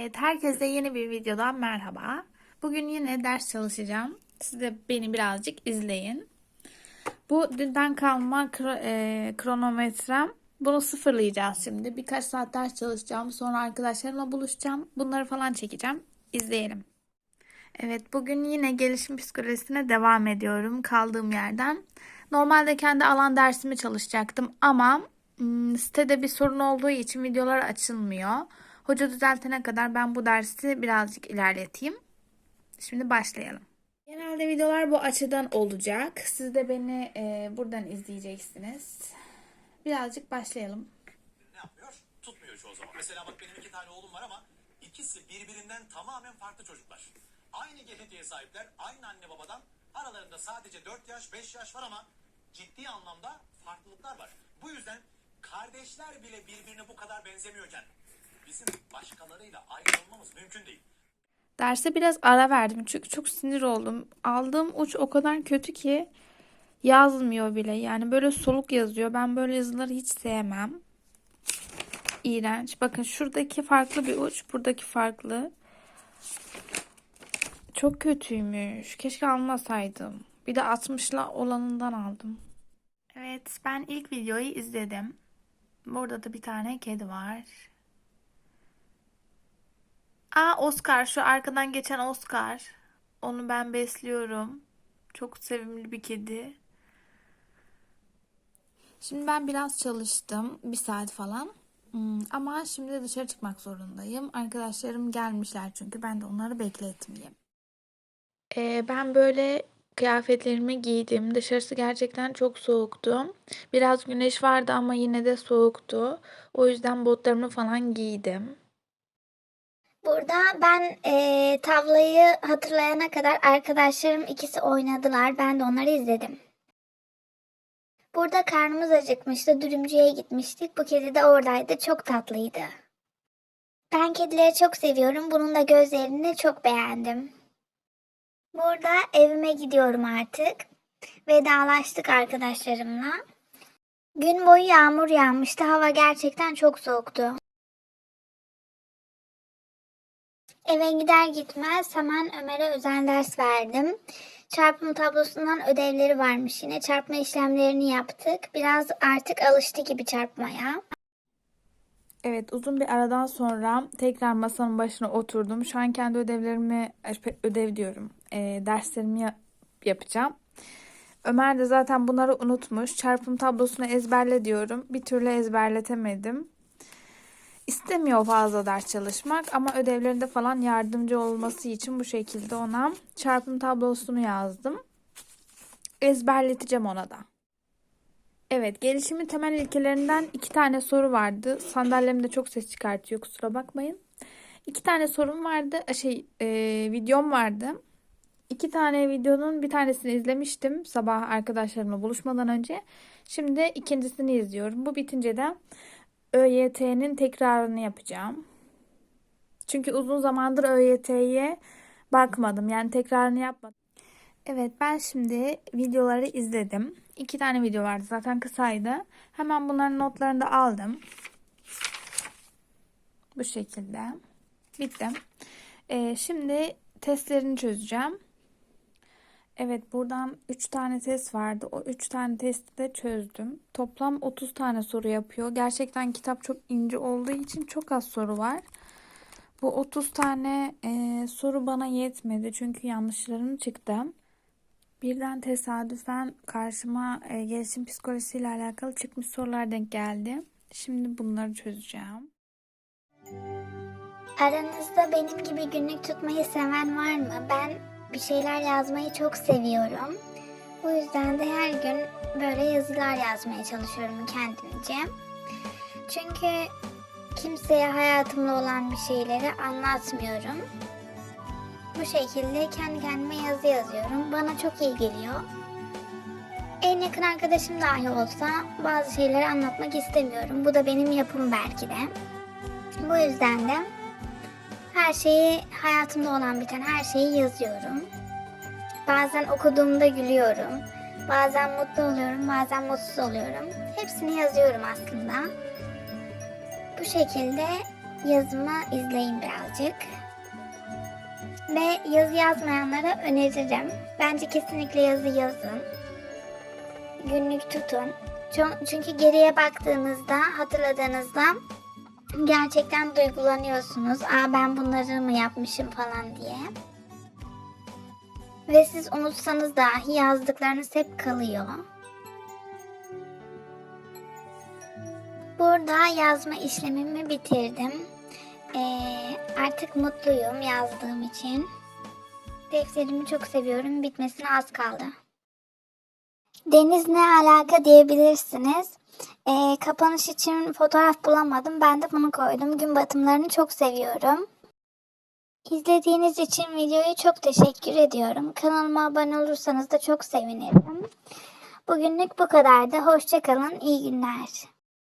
Evet, herkese yeni bir videodan merhaba. Bugün yine ders çalışacağım. Siz de beni birazcık izleyin. Bu dünden kalma e, kronometrem. Bunu sıfırlayacağız şimdi. Birkaç saat ders çalışacağım. Sonra arkadaşlarımla buluşacağım. Bunları falan çekeceğim. İzleyelim. Evet, bugün yine gelişim psikolojisine devam ediyorum kaldığım yerden. Normalde kendi alan dersimi çalışacaktım ama sitede bir sorun olduğu için videolar açılmıyor. Hoca düzeltene kadar ben bu dersi birazcık ilerleteyim. Şimdi başlayalım. Genelde videolar bu açıdan olacak. Siz de beni e, buradan izleyeceksiniz. Birazcık başlayalım. ne yapmıyor? Tutmuyor çoğu zaman. Mesela bak benim iki tane oğlum var ama ikisi birbirinden tamamen farklı çocuklar. Aynı genetiğe sahipler, aynı anne babadan. Aralarında sadece 4 yaş, 5 yaş var ama ciddi anlamda farklılıklar var. Bu yüzden kardeşler bile birbirine bu kadar benzemiyorken bizim başkalarıyla aynı olmamız mümkün değil. Derse biraz ara verdim çünkü çok sinir oldum. Aldığım uç o kadar kötü ki yazmıyor bile. Yani böyle soluk yazıyor. Ben böyle yazıları hiç sevmem. İğrenç. Bakın şuradaki farklı bir uç, buradaki farklı. Çok kötüymüş. Keşke almasaydım. Bir de 60'la olanından aldım. Evet, ben ilk videoyu izledim. Burada da bir tane kedi var. Aa Oscar şu arkadan geçen Oscar. Onu ben besliyorum. Çok sevimli bir kedi. Şimdi ben biraz çalıştım. Bir saat falan. Hmm, ama şimdi dışarı çıkmak zorundayım. Arkadaşlarım gelmişler çünkü ben de onları bekletmeyeyim. Ee, ben böyle kıyafetlerimi giydim. Dışarısı gerçekten çok soğuktu. Biraz güneş vardı ama yine de soğuktu. O yüzden botlarımı falan giydim. Burada ben eee, tavlayı hatırlayana kadar arkadaşlarım ikisi oynadılar. Ben de onları izledim. Burada karnımız acıkmıştı. Dürümcüye gitmiştik. Bu kedi de oradaydı. Çok tatlıydı. Ben kedileri çok seviyorum. Bunun da gözlerini çok beğendim. Burada evime gidiyorum artık. Vedalaştık arkadaşlarımla. Gün boyu yağmur yağmıştı. Hava gerçekten çok soğuktu. Eve gider gitmez hemen Ömer'e özel ders verdim. Çarpım tablosundan ödevleri varmış yine. Çarpma işlemlerini yaptık. Biraz artık alıştı gibi çarpmaya. Evet, uzun bir aradan sonra tekrar masanın başına oturdum. Şu an kendi ödevlerimi, ödev diyorum, e, derslerimi ya- yapacağım. Ömer de zaten bunları unutmuş. Çarpım tablosunu ezberle diyorum. Bir türlü ezberletemedim. İstemiyor fazla ders çalışmak ama ödevlerinde falan yardımcı olması için bu şekilde ona çarpım tablosunu yazdım. Ezberleteceğim ona da. Evet, gelişimin temel ilkelerinden iki tane soru vardı. Sandalyemde çok ses çıkartıyor, kusura bakmayın. İki tane sorum vardı, şey, e, videom vardı. İki tane videonun bir tanesini izlemiştim sabah arkadaşlarımla buluşmadan önce. Şimdi ikincisini izliyorum. Bu bitince de ÖYT'nin tekrarını yapacağım. Çünkü uzun zamandır ÖYT'ye bakmadım. Yani tekrarını yapmadım. Evet ben şimdi videoları izledim. İki tane video vardı zaten kısaydı. Hemen bunların notlarını da aldım. Bu şekilde. Bitti. Ee, şimdi testlerini çözeceğim. Evet buradan 3 tane test vardı. O 3 tane testi de çözdüm. Toplam 30 tane soru yapıyor. Gerçekten kitap çok ince olduğu için çok az soru var. Bu 30 tane e, soru bana yetmedi çünkü yanlışlarım çıktı. Birden tesadüfen karşıma e, gelişim psikolojisiyle alakalı çıkmış sorular denk geldi. Şimdi bunları çözeceğim. Aranızda benim gibi günlük tutmayı seven var mı? Ben bir şeyler yazmayı çok seviyorum. Bu yüzden de her gün böyle yazılar yazmaya çalışıyorum kendimce. Çünkü kimseye hayatımda olan bir şeyleri anlatmıyorum. Bu şekilde kendi kendime yazı yazıyorum. Bana çok iyi geliyor. En yakın arkadaşım dahi olsa bazı şeyleri anlatmak istemiyorum. Bu da benim yapım belki de. Bu yüzden de her şeyi hayatımda olan biten her şeyi yazıyorum. Bazen okuduğumda gülüyorum. Bazen mutlu oluyorum, bazen mutsuz oluyorum. Hepsini yazıyorum aslında. Bu şekilde yazımı izleyin birazcık. Ve yazı yazmayanlara öneririm. Bence kesinlikle yazı yazın. Günlük tutun. Çünkü geriye baktığınızda, hatırladığınızda gerçekten duygulanıyorsunuz. Aa ben bunları mı yapmışım falan diye. Ve siz unutsanız dahi yazdıklarınız hep kalıyor. Burada yazma işlemimi bitirdim. Ee, artık mutluyum yazdığım için. Defterimi çok seviyorum. Bitmesine az kaldı. Deniz ne alaka diyebilirsiniz. Ee, kapanış için fotoğraf bulamadım. Ben de bunu koydum. Gün batımlarını çok seviyorum. İzlediğiniz için videoyu çok teşekkür ediyorum. Kanalıma abone olursanız da çok sevinirim. Bugünlük bu kadardı. Hoşçakalın. İyi günler.